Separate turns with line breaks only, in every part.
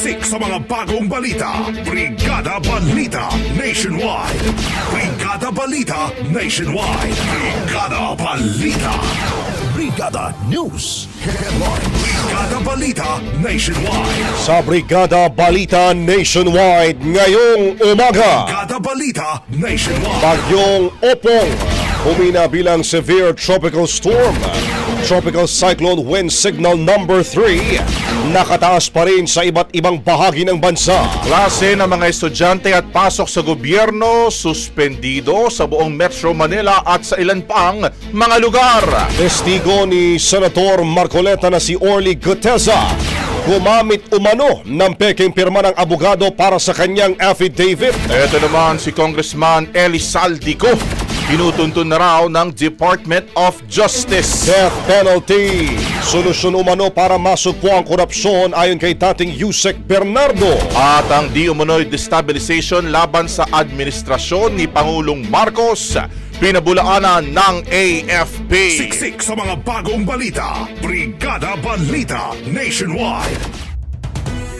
Siksik sa mga bagong balita. Brigada Balita Nationwide. Brigada Balita Nationwide. Brigada Balita.
Brigada News Headlines.
Brigada Balita Nationwide.
Sa Brigada Balita Nationwide ngayong umaga.
Brigada Balita Nationwide.
Bagyong Opong humina bilang severe tropical storm. Tropical Cyclone Wind Signal number 3 nakataas pa rin sa iba't ibang bahagi ng bansa.
Klase ng mga estudyante at pasok sa gobyerno suspendido sa buong Metro Manila at sa ilan pang mga lugar.
Testigo ni Senator Marcoleta na si Orly Guteza gumamit umano ng peking pirma ng abogado para sa kanyang affidavit.
Ito naman si Congressman Eli Saldico. Pinutuntun na raw ng Department of Justice.
Death penalty. Solusyon umano para masugpo ang korupsyon ayon kay dating Yusek Bernardo.
At ang di umano'y destabilization laban sa administrasyon ni Pangulong Marcos, pinabulaanan ng AFP.
Siksik sa mga bagong balita. Brigada Balita Nationwide.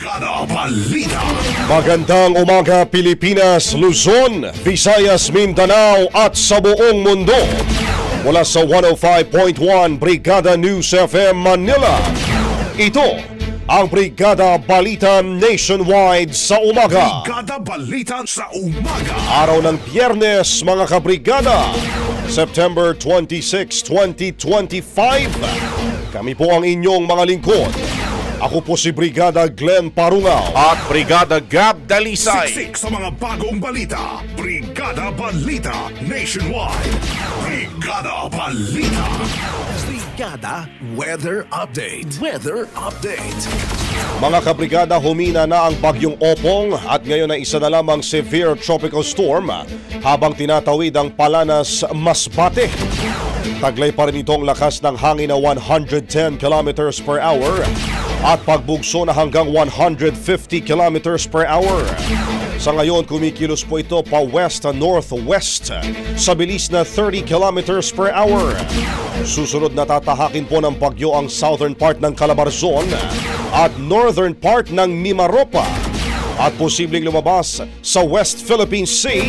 Brigada Balita.
Magandang umaga Pilipinas, Luzon, Visayas, Mindanao at sa buong mundo. Mula sa 105.1 Brigada News FM Manila. Ito ang Brigada Balita Nationwide sa umaga.
Brigada Balita sa umaga.
Araw ng Biyernes mga kabrigada, September 26, 2025. Kami po ang inyong mga lingkod. Ako po si Brigada Glenn Parungaw.
At Brigada Gab Dalisay.
Siksik sa mga bagong balita. Brigada Balita Nationwide. Brigada Balita.
Brigada Weather Update. Weather Update.
Mga kabrigada, humina na ang bagyong Opong at ngayon ay isa na lamang severe tropical storm habang tinatawid ang Palanas Masbate. Taglay pa rin itong lakas ng hangin na 110 kilometers per hour at pagbugso na hanggang 150 kilometers per hour. Sa ngayon, kumikilos po ito pa west northwest sa bilis na 30 kilometers per hour. Susunod na tatahakin po ng bagyo ang southern part ng Calabarzon at northern part ng Mimaropa at posibleng lumabas sa West Philippine Sea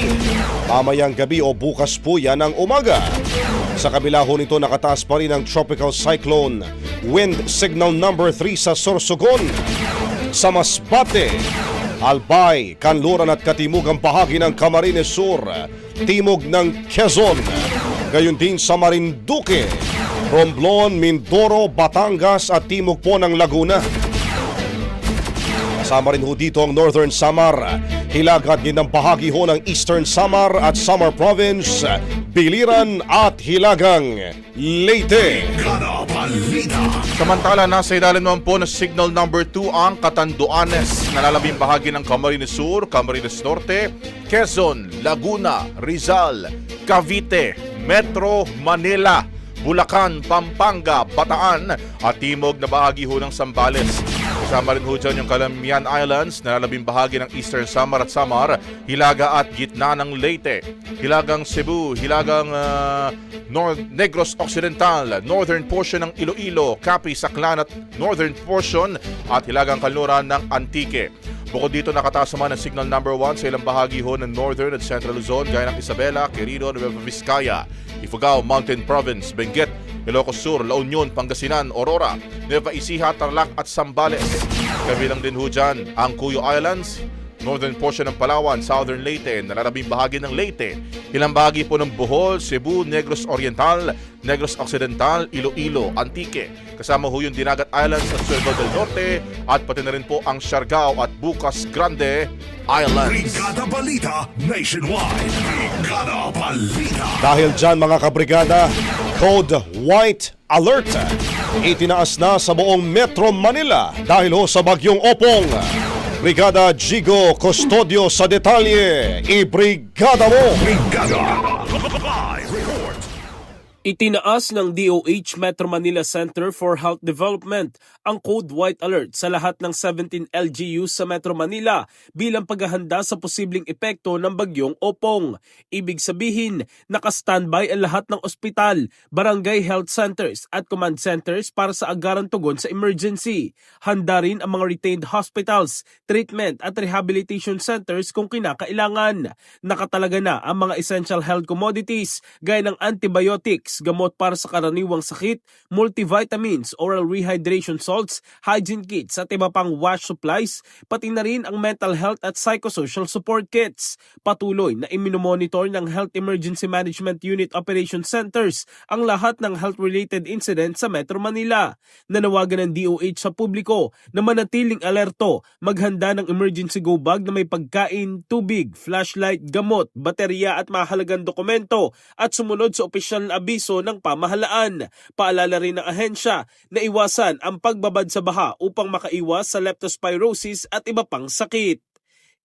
mamayang gabi o bukas po yan ng umaga. Sa kabila ho nito nakataas pa rin ang tropical cyclone wind signal number 3 sa Sorsogon, sa Masbate, Albay, Kanluran at katimugang bahagi ng Camarines Sur, timog ng Quezon, gayon din sa Marinduque, Romblon, Mindoro, Batangas at timog po ng Laguna. Kasama rin ho dito ang Northern Samar, Hilagat din ng bahagi ho ng Eastern Samar at Samar Province, Biliran at Hilagang Leyte.
Samantala, nasa ilalim naman po ng signal number 2 ang Catanduanes, nalalabing bahagi ng Camarines Sur, Camarines Norte, Quezon, Laguna, Rizal, Cavite, Metro Manila, Bulacan, Pampanga, Bataan at timog na bahagi ho ng Sambales. Kasama rin ho dyan yung Calamian Islands, nalalabing bahagi ng Eastern Samar at Samar, Hilaga at gitna ng Leyte, Hilagang Cebu, Hilagang ah, North Negros Occidental, northern portion ng Iloilo, Capiz, Aklan at northern portion at Hilagang Kanluran ng Antique. Bukod dito nakataas naman ang signal number 1 sa ilang bahagi ho ng Northern at Central Luzon gaya ng Isabela, Quirino, Nueva Vizcaya, Ifugao, Mountain Province, Benguet, Ilocos Sur, La Union, Pangasinan, Aurora, Nueva Ecija, Tarlac at Sambales. Kabilang din ho dyan ang Cuyo Islands, northern portion ng Palawan, southern Leyte, nalalabing bahagi ng Leyte, ilang bahagi po ng Bohol, Cebu, Negros Oriental, Negros Occidental, Iloilo, Antique. Kasama ho yung Dinagat Islands at Surigao del Norte at pati na rin po ang Siargao at Bucas Grande Islands.
Brigada Balita Nationwide. Brigada Balita.
Dahil dyan mga kabrigada, Code White Alert. Itinaas na sa buong Metro Manila dahil ho sa bagyong Opong. Brigada Jigo Custodio sa detalye. Ibrigada mo!
Brigada.
Itinaas ng DOH Metro Manila Center for Health Development ang Code White Alert sa lahat ng 17 LGUs sa Metro Manila bilang paghahanda sa posibleng epekto ng bagyong Opong. Ibig sabihin, naka-standby ang lahat ng ospital, barangay health centers at command centers para sa agarang tugon sa emergency. Handa rin ang mga retained hospitals, treatment at rehabilitation centers kung kinakailangan. Nakatalaga na ang mga essential health commodities gaya ng antibiotics, gamot para sa karaniwang sakit, multivitamins, oral rehydration salts, hygiene kits at iba pang wash supplies, pati na rin ang mental health at psychosocial support kits. Patuloy na iminomonitor ng Health Emergency Management Unit Operation Centers ang lahat ng health-related incidents sa Metro Manila. Nanawagan ng DOH sa publiko na manatiling alerto, maghanda ng emergency go bag na may pagkain, tubig, flashlight, gamot, baterya at mahalagang dokumento at sumunod sa opisyal na abiso ng pamahalaan. Paalala rin ng ahensya na iwasan ang pagbabad sa baha upang makaiwas sa leptospirosis at iba pang sakit.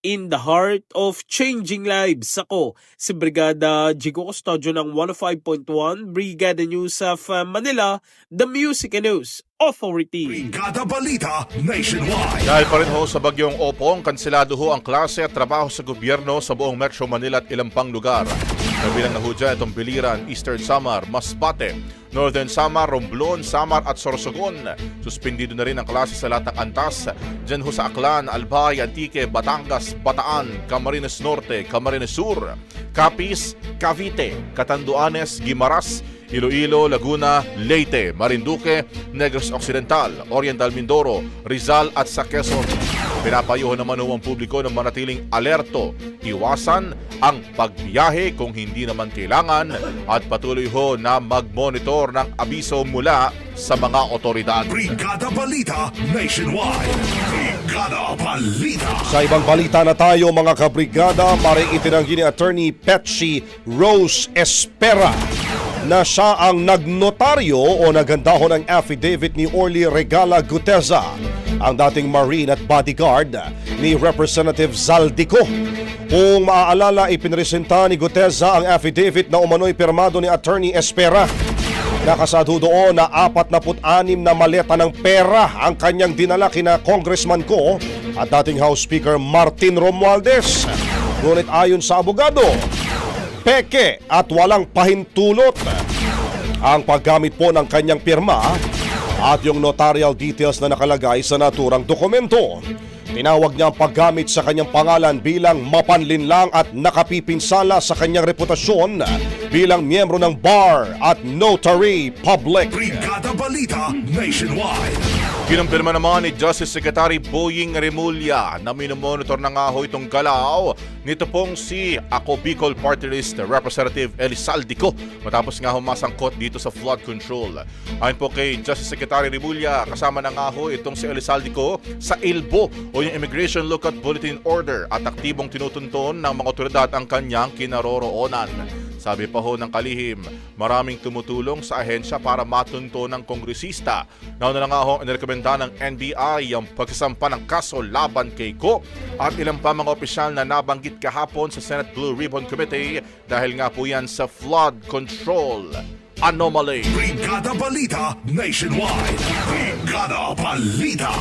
In the heart of changing lives, ako si Brigada Jigo Custodio ng 105.1 Brigada News of uh, Manila, the Music and News Authority.
Brigada Balita Nationwide.
Dahil pa rin ho sa bagyong Opong, kansilado ho ang klase at trabaho sa gobyerno sa buong Metro Manila at ilang pang lugar. Kabilang na ho dyan itong Biliran, Eastern Samar, Masbate, Northern Samar, Romblon, Samar at Sorsogon. Suspendido na rin ang klase sa lahat ng antas. Dyan ho sa Aklan, Albay, Antique, Batangas, Bataan, Camarines Norte, Camarines Sur, Capiz, Cavite, Catanduanes, Guimaras, Iloilo, Laguna, Leyte, Marinduque, Negros Occidental, Oriental Mindoro, Rizal at sa Quezon. Pinapayuhan naman ho ang publiko ng manatiling alerto, iwasan ang pagbiyahe kung hindi naman kailangan at patuloy ho na mag-monitor ng abiso mula sa mga otoridad.
Brigada Balita Nationwide. Brigada Balita.
Sa ibang balita na tayo mga kabrigada, maring itinanggi ni Attorney Petsi Rose Espera na siya ang nagnotaryo o naghandaho ng affidavit ni Orly Regala Guteza, ang dating Marine at bodyguard ni Representative Zaldico. Kung maaalala, ipinresenta ni Guteza ang affidavit na umano'y pirmado ni Attorney Espera. Nakasado doon na 46 na maleta ng pera ang kanyang dinala kina Congressman Ko at dating House Speaker Martin Romualdez. Ngunit ayon sa abogado, peke at walang pahintulot ang paggamit po ng kanyang pirma at yung notarial details na nakalagay sa naturang dokumento. Tinawag niya ang paggamit sa kanyang pangalan bilang mapanlinlang at nakapipinsala sa kanyang reputasyon bilang miyembro ng bar at notary public.
Brigada Balita Nationwide.
Kinumpirma naman ni Justice Secretary Boying Remulla na minomonitor na nga ho itong galaw nito pong si Ako Bicol Party List Representative Elisaldico matapos nga humasangkot dito sa flood control. Ayon po kay Justice Secretary Remulla, kasama na nga ho itong si Elisaldico sa ILBO o yung Immigration Lookout Bulletin Order at aktibong tinutunton ng mga otoridad ang kanyang kinaroroonan. Sabi pa ho ng kalihim, maraming tumutulong sa ahensya para matunto ng kongresista. Nauna na nga ho inirekomenda ng NBI ang pagsasampa ng kaso laban kay Ko at ilang pa mga opisyal na nabanggit kahapon sa Senate Blue Ribbon Committee dahil nga po yan sa flood control anomaly.
Brigada Balita Nationwide. Brigada Balita.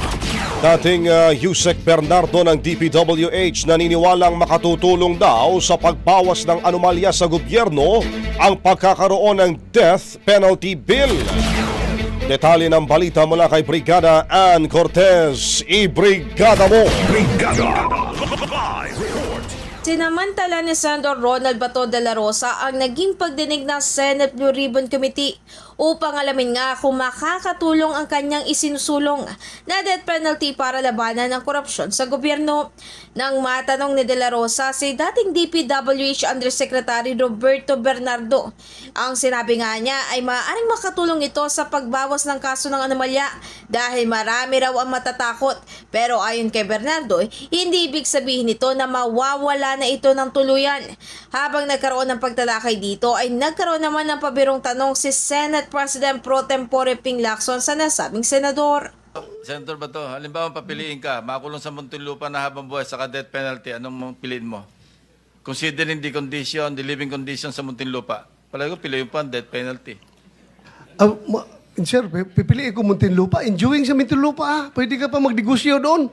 Dating uh, Yusek Bernardo ng DPWH naniniwalang makatutulong daw sa pagbawas ng anomalya sa gobyerno ang pagkakaroon ng death penalty bill. Detalye ng balita mula kay Brigada Ann Cortez. I-brigada mo!
Brigada. Live.
Sinamantala ni Senator Ronald Bato de la Rosa ang naging pagdinig ng Senate Blue Ribbon Committee upang alamin nga kung makakatulong ang kanyang isinusulong na death penalty para labanan ng korupsyon sa gobyerno. Nang matanong ni De La Rosa si dating DPWH Undersecretary Roberto Bernardo, ang sinabi nga niya ay maaaring makatulong ito sa pagbawas ng kaso ng anomalya dahil marami raw ang matatakot. Pero ayon kay Bernardo, hindi ibig sabihin nito na mawawala na ito ng tuluyan. Habang nagkaroon ng pagtalakay dito ay nagkaroon naman ng pabirong tanong si Senate President Pro Tempore Ping Lacson sa nasabing senador.
Senator Bato, halimbawa papiliin ka, makulong sa Muntinlupa na habang buhay sa death penalty, anong piliin mo? Considering the condition, the living condition sa Muntinlupa, palagi ko piliin pa ang death penalty.
Ah, ma- sir, pi- pipiliin ko Muntinlupa. Enjoying sa Muntinlupa, ah. Pwede ka pa magdegosyo doon.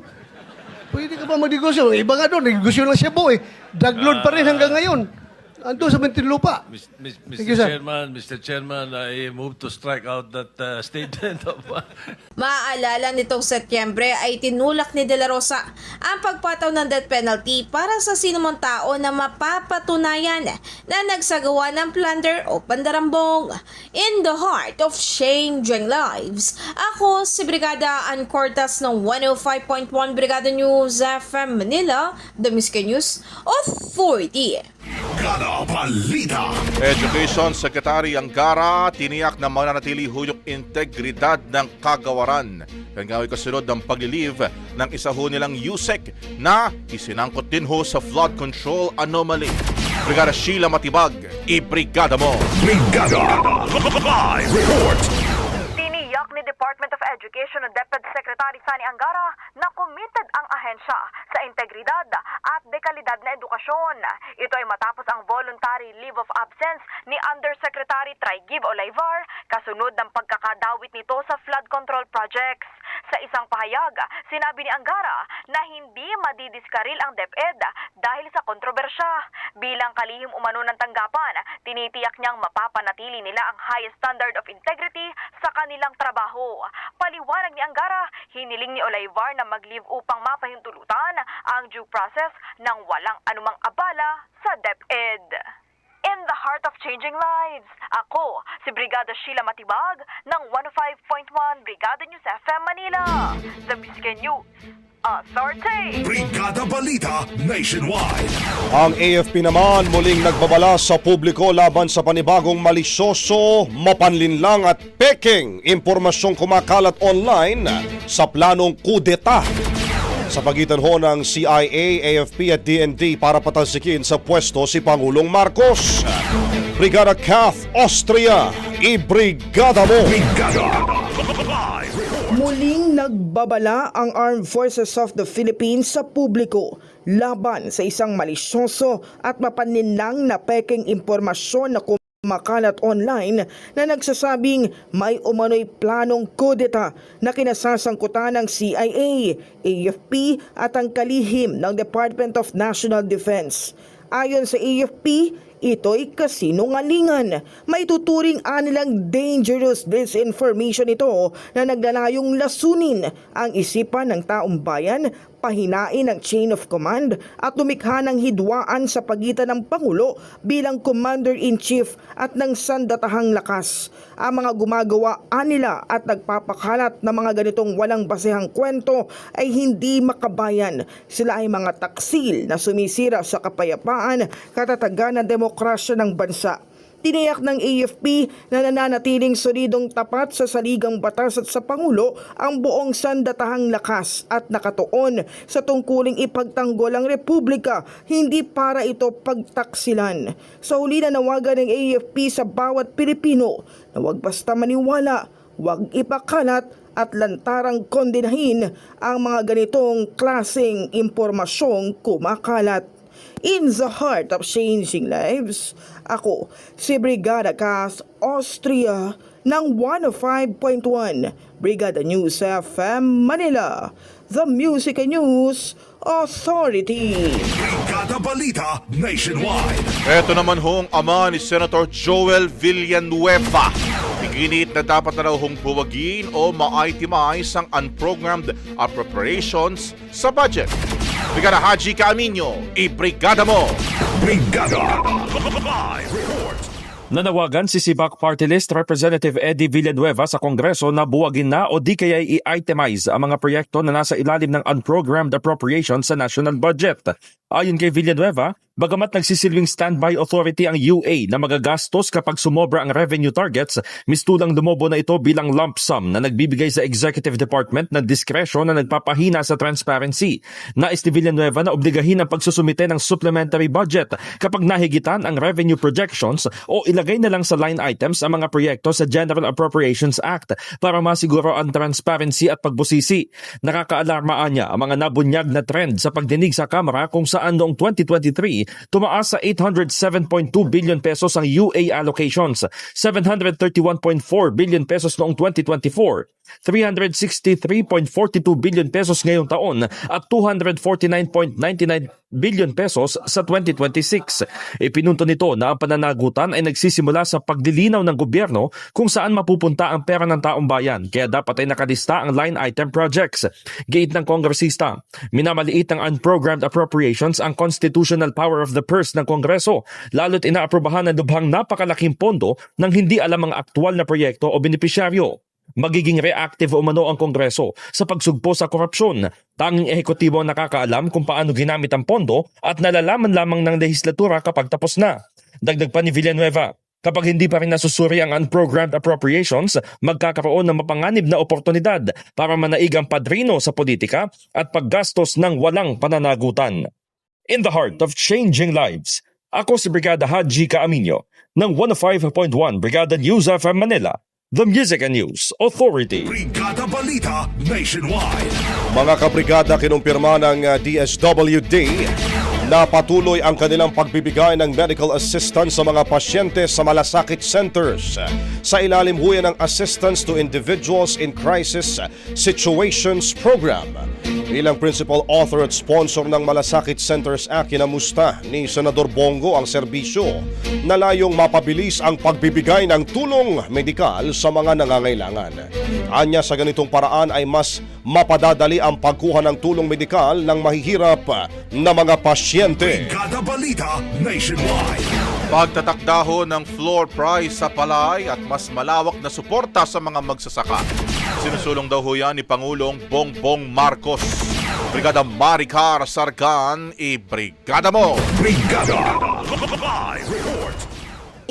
Pwede ka pa magdegosyo. Iba nga doon, negosyo lang siya boy. Drug lord pa rin hanggang ngayon. Ando sa Muntinlupa.
Mis- mis-
Thank
Mr.
you, sir.
Chairman, Mr. Chairman, I move to strike out that uh, statement of
Maaalala nitong Setyembre ay tinulak ni De La Rosa ang pagpataw ng death penalty para sa sinumang tao na mapapatunayan na nagsagawa ng plunder o pandarambong. In the heart of changing lives, ako si Brigada Ann Cortas ng 105.1 Brigada News FM Manila, The News Authority.
Brigada Balita.
Education Secretary Angara tiniyak na mananatili yung integridad ng kagawaran. Yan nga ho'y kasunod ng paglilive ng isa ho nilang USEC na isinangkot din ho sa flood control anomaly. Brigada Sheila Matibag, i-brigada mo!
Brigada. Live report.
Education DepEd Secretary Sani Angara na committed ang ahensya sa integridad at dekalidad na edukasyon. Ito ay matapos ang voluntary leave of absence ni Undersecretary Trigib Olaivar kasunod ng pagkakadawit nito sa flood control projects. Sa isang pahayag, sinabi ni Angara na hindi madidiskaril ang DepEd dahil sa kontrobersya. Bilang kalihim umano ng tanggapan, tinitiyak niyang mapapanatili nila ang highest standard of integrity sa kanilang trabaho. Paliwanag ni Angara, hiniling ni Olaivar na mag-leave upang mapahintulutan ang due process ng walang anumang abala sa DepEd. In the heart of changing lives, ako si Brigada Sheila Matibag ng 105.1 Brigada News FM Manila, The Biscayne News Authority.
Brigada Balita Nationwide.
Ang AFP naman muling nagbabala sa publiko laban sa panibagong malisyoso, mapanlinlang at peking impormasyong kumakalat online sa planong kudeta sa pagitan ho ng CIA, AFP at DND para patalsikin sa pwesto si Pangulong Marcos. Brigada Kath Austria, i-brigada mo!
Brigada.
Nagbabala ang Armed Forces of the Philippines sa publiko laban sa isang malisyoso at mapaninlang na peking impormasyon na Makalat online na nagsasabing may umano'y planong kudeta na kinasasangkutan ng CIA, AFP at ang kalihim ng Department of National Defense. Ayon sa AFP, ito'y kasinungalingan. May tuturing anilang dangerous disinformation ito na naglalayong lasunin ang isipan ng taong bayan, pahinain ang chain of command at lumikha ng hidwaan sa pagitan ng Pangulo bilang Commander-in-Chief at ng sandatahang lakas. Ang mga gumagawa nila at nagpapakalat ng mga ganitong walang basehang kwento ay hindi makabayan. Sila ay mga taksil na sumisira sa kapayapaan, katatagan ng demokrasya ng bansa. Tiniyak ng AFP na nananatiling solidong tapat sa saligang batas at sa Pangulo ang buong sandatahang lakas at nakatuon sa tungkuling ipagtanggol ang Republika, hindi para ito pagtaksilan. Sa huli na nawagan ng AFP sa bawat Pilipino na huwag basta maniwala, huwag ipakalat at lantarang kondenahin ang mga ganitong klaseng impormasyong kumakalat. In the heart of changing lives, ako si Brigada Cass Austria ng 105.1 Brigada News FM Manila, the Music and News Authority.
Brigada Balita Nationwide.
Ito naman hong ama ni Senator Joel Villanueva. Iginit na dapat na raw hong buwagin o ma-itemize ang unprogrammed appropriations sa budget. Brigada Haji Camino, i-brigada mo!
Brigada Live Report.
Nanawagan si Sibak Party List Representative Eddie Villanueva sa Kongreso na buwagin na o di kaya i-itemize ang mga proyekto na nasa ilalim ng unprogrammed appropriations sa national budget. Ayon kay Villanueva, bagamat nagsisilbing standby authority ang UA na magagastos kapag sumobra ang revenue targets, mistulang lumobo na ito bilang lump sum na nagbibigay sa executive department ng diskresyon na nagpapahina sa transparency. Nais ni Villanueva na obligahin ang pagsusumite ng supplementary budget kapag nahigitan ang revenue projections o ilagay na lang sa line items ang mga proyekto sa General Appropriations Act para masiguro ang transparency at pagbusisi. Nakakaalarma niya ang mga nabunyag na trend sa pagdinig sa Kamara kung saan noong 2023 tumaas sa 807.2 billion pesos ang UA allocations, 731.4 billion pesos noong 2024, 363.42 billion pesos ngayong taon at 249.99 billion pesos sa 2026. Ipinunto nito na ang pananagutan ay nagsisimula sa pagdilinaw ng gobyerno kung saan mapupunta ang pera ng taong bayan kaya dapat ay nakalista ang line item projects. Gate ng kongresista, minamaliit ng unprogrammed appropriations ang constitutional power of the purse ng kongreso lalo't inaaprobahan ng lubhang napakalaking pondo ng hindi alam ang aktual na proyekto o benepisyaryo. Magiging reactive umano ang Kongreso sa pagsugpo sa korupsyon. Tanging ehekutibo ang nakakaalam kung paano ginamit ang pondo at nalalaman lamang ng lehislatura kapag tapos na. Dagdag pa ni Villanueva, Kapag hindi pa rin nasusuri ang unprogrammed appropriations, magkakaroon ng mapanganib na oportunidad para manaig ang padrino sa politika at paggastos ng walang pananagutan. In the heart of changing lives, ako si Brigada Haji Kaaminyo ng 105.1 Brigada News FM Manila, the Music and News Authority.
Brigada Balita Nationwide.
Mga kabrigada kinumpirma ng DSWD na ang kanilang pagbibigay ng medical assistance sa mga pasyente sa malasakit centers. Sa ilalim ho yan ng Assistance to Individuals in Crisis Situations Program. Bilang principal author at sponsor ng Malasakit Centers Act, kinamusta ni Senador Bongo ang serbisyo na layong mapabilis ang pagbibigay ng tulong medikal sa mga nangangailangan. Anya sa ganitong paraan ay mas mapadadali ang pagkuha ng tulong medikal ng mahihirap na mga pasyente.
Brigada Balita Nationwide.
Pagtatakdaho ng floor price sa palay at mas malawak na suporta sa mga magsasaka. Sinusulong daw ho yan ni Pangulong Bongbong Marcos. Brigada Maricar Sargan, i-brigada mo!
Brigada Live Report.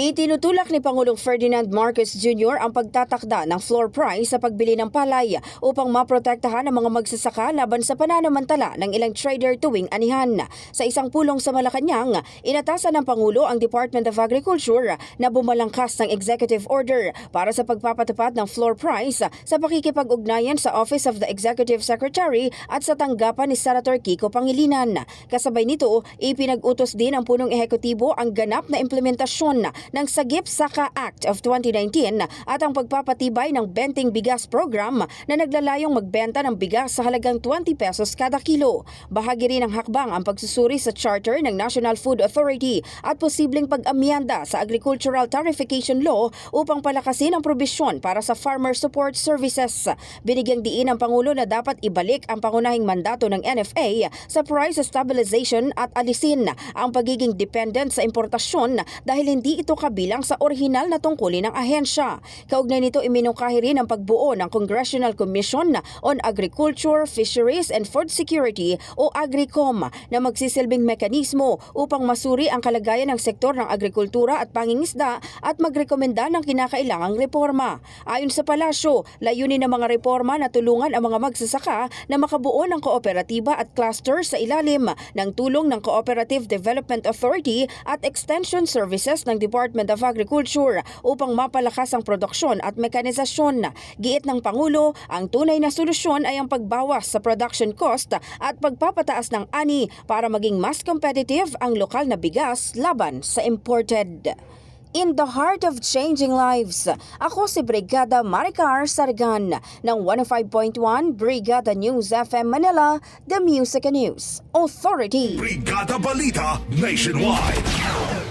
Itinutulak ni Pangulong Ferdinand Marcos Jr. ang pagtatakda ng floor price sa pagbili ng palay upang maprotektahan ang mga magsasaka laban sa pananamantala ng ilang trader tuwing anihan. Sa isang pulong sa Malacanang, inatasan ng Pangulo ang Department of Agriculture na bumalangkas ng executive order para sa pagpapatupad ng floor price sa pakikipag-ugnayan sa Office of the Executive Secretary at sa tanggapan ni Senator Kiko Pangilinan. Kasabay nito, ipinag-utos din ang punong ehekutibo ang ganap na implementasyon ng Sagip Saka Act of 2019 at ang pagpapatibay ng Benting Bigas Program na naglalayong magbenta ng bigas sa halagang 20 pesos kada kilo. Bahagi rin ng hakbang ang pagsusuri sa charter ng National Food Authority at posibleng pag-amyanda sa Agricultural Tarification Law upang palakasin ang probisyon para sa Farmer Support Services. Binigyang diin ng Pangulo na dapat ibalik ang pangunahing mandato ng NFA sa price stabilization at alisin ang pagiging dependent sa importasyon dahil hindi ito kabilang sa orihinal na tungkulin ng ahensya. Kaugnay nito iminungkahi rin ang pagbuo ng Congressional Commission on Agriculture, Fisheries and Food Security o AGRICOM na magsisilbing mekanismo upang masuri ang kalagayan ng sektor ng agrikultura at pangingisda at magrekomenda ng kinakailangang reforma. Ayon sa palasyo, layunin ng mga reforma na tulungan ang mga magsasaka na makabuo ng kooperatiba at cluster sa ilalim ng tulong ng Cooperative Development Authority at Extension Services ng Department of Agriculture upang mapalakas ang produksyon at mekanisasyon. Giit ng Pangulo, ang tunay na solusyon ay ang pagbawas sa production cost at pagpapataas ng ani para maging mas competitive ang lokal na bigas laban sa imported. In the heart of changing lives, ako si Brigada Maricar Sargan ng 105.1 Brigada News FM Manila, The Music and News Authority.
Brigada Balita Nationwide.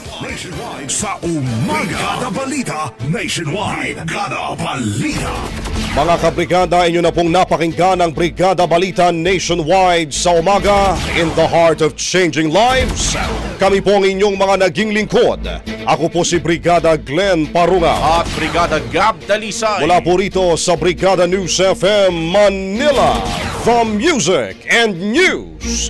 Nationwide sa umaga. Brigada Balita Nationwide. Brigada Balita.
Mga kabrigada, inyo na pong napakinggan ang Brigada Balita Nationwide sa umaga in the heart of changing lives. Kami po ang inyong mga naging lingkod. Ako po si Brigada Glenn Parunga.
At Brigada Gab Dalisay.
Mula po rito sa Brigada News FM Manila, the Music and News